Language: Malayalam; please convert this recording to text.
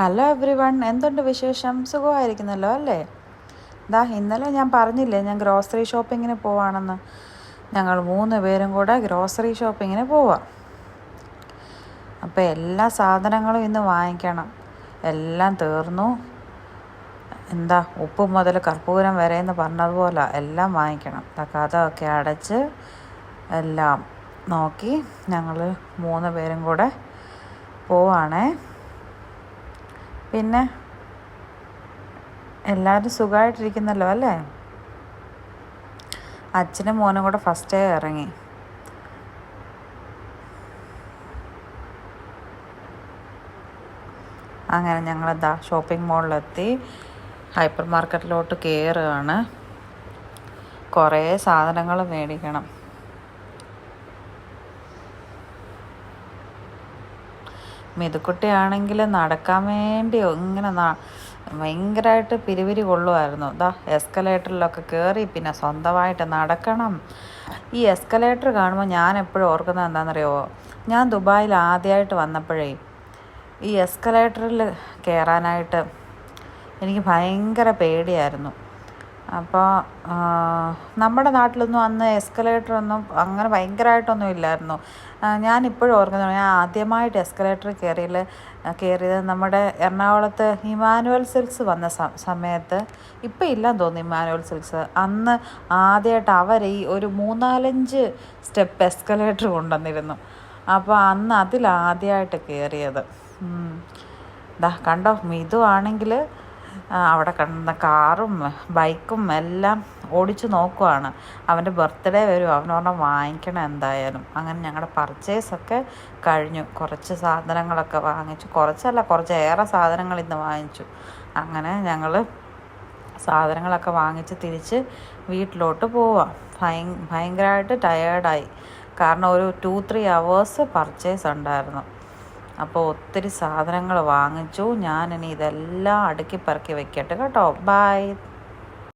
ഹലോ എവ്രി വൺ എന്തുണ്ട് വിശേഷം? സുഖമായിരിക്കുന്നല്ലോ അല്ലേ? ദാ ഇന്നലെ ഞാൻ പറഞ്ഞില്ലേ ഞാൻ ഗ്രോസറി ഷോപ്പിങ്ങിന് പോവാണെന്ന്. ഞങ്ങൾ മൂന്ന് പേരും കൂടെ ഗ്രോസറി ഷോപ്പിങ്ങിന് പോവാം. അപ്പോൾ എല്ലാ സാധനങ്ങളും ഇന്ന് വാങ്ങിക്കണം. എല്ലാം തീർന്നു. എന്താ ഉപ്പ് മുതൽ കർപ്പൂരം വരെ എന്ന് പറഞ്ഞതുപോലെ എല്ലാം വാങ്ങിക്കണം. കഥമൊക്കെ അടച്ച് എല്ലാം നോക്കി ഞങ്ങൾ മൂന്ന് പേരും കൂടെ പോവാണേ. പിന്നെ എല്ലാവരും സുഖമായിട്ടിരിക്കുന്നല്ലോ അല്ലേ? അച്ഛനും മോനും കൂടെ ഫസ്റ്റ് ഫസ്റ്റേ ഇറങ്ങി. അങ്ങനെ ഞങ്ങളെന്താ ഷോപ്പിംഗ് മോളിലെത്തി ഹൈപ്പർ മാർക്കറ്റിലോട്ട് കയറുകയാണ് കുറേ സാധനങ്ങൾ മേടിക്കണം. മിതുക്കുട്ടിയാണെങ്കിൽ നടക്കാൻ വേണ്ടി ഇങ്ങനെ ഭയങ്കരമായിട്ട് പിരിവിരി കൊള്ളുമായിരുന്നു ദാ എസ്കലേറ്ററിലൊക്കെ കയറി പിന്നെ സ്വന്തമായിട്ട് നടക്കണം. ഈ എസ്കലേറ്റർ കാണുമ്പോൾ ഞാൻ എപ്പോഴും ഓർക്കുന്നത് എന്താണെന്നറിയോ ഞാൻ ദുബായിൽ ആദ്യമായിട്ട് വന്നപ്പോഴേ ഈ എസ്കലേറ്ററിൽ കയറാനായിട്ട് എനിക്ക് ഭയങ്കര പേടിയായിരുന്നു. അപ്പോൾ നമ്മുടെ നാട്ടിലൊന്നും അന്ന് എസ്കലേറ്റർ ഒന്നും അങ്ങനെ ഭയങ്കരമായിട്ടൊന്നും ഇല്ലായിരുന്നു. ഞാനിപ്പോഴും ഓർക്കുന്നു ഞാൻ ആദ്യമായിട്ട് എസ്കലേറ്റർ കയറിയിൽ കയറിയത് നമ്മുടെ എറണാകുളത്ത് ഇമാനുവൽ സിൽക്സ് വന്ന സമയത്ത്. ഇപ്പം ഇല്ലെന്ന് തോന്നുന്നു ഇമാനുവൽ സിൽക്സ്. അന്ന് ആദ്യമായിട്ട് അവർ ഈ ഒരു മൂന്നാലഞ്ച് സ്റ്റെപ്പ് എസ്കലേറ്റർ കൊണ്ടുവന്നിരുന്നു. അപ്പോൾ അന്ന് അതിലാദ്യമായിട്ട് കയറിയത്. ദാ കണ്ടോ മിതു ആണെങ്കിൽ അവിടെ കണ്ട കാറും ബൈക്കും എല്ലാം ഓടിച്ചു നോക്കുവാണ്. അവന്റെ ബർത്ത്ഡേ വരും അവനൊരെണ്ണം വാങ്ങിക്കണം എന്തായാലും. അങ്ങനെ ഞങ്ങളുടെ പർച്ചേസൊക്കെ കഴിഞ്ഞു. കുറച്ച് സാധനങ്ങളൊക്കെ വാങ്ങിച്ചു. കുറച്ചല്ല കുറച്ചേറെ സാധനങ്ങൾ ഇന്ന് വാങ്ങിച്ചു. അങ്ങനെ ഞങ്ങൾ സാധനങ്ങളൊക്കെ വാങ്ങിച്ച് തിരിച്ച് വീട്ടിലോട്ട് പോവാം. ഭയ ഭയങ്കരമായിട്ട് ടയേർഡായി കാരണം ഒരു ടു ത്രീ അവേഴ്സ് പർച്ചേസ് ഉണ്ടായിരുന്നു. അപ്പോൾ ഒത്തിരി സാധനങ്ങൾ വാങ്ങിച്ചു. ഞാനിനി ഇതെല്ലാം അടുക്കി പറക്കി വെക്കട്ടെ കേട്ടോ. ബായ്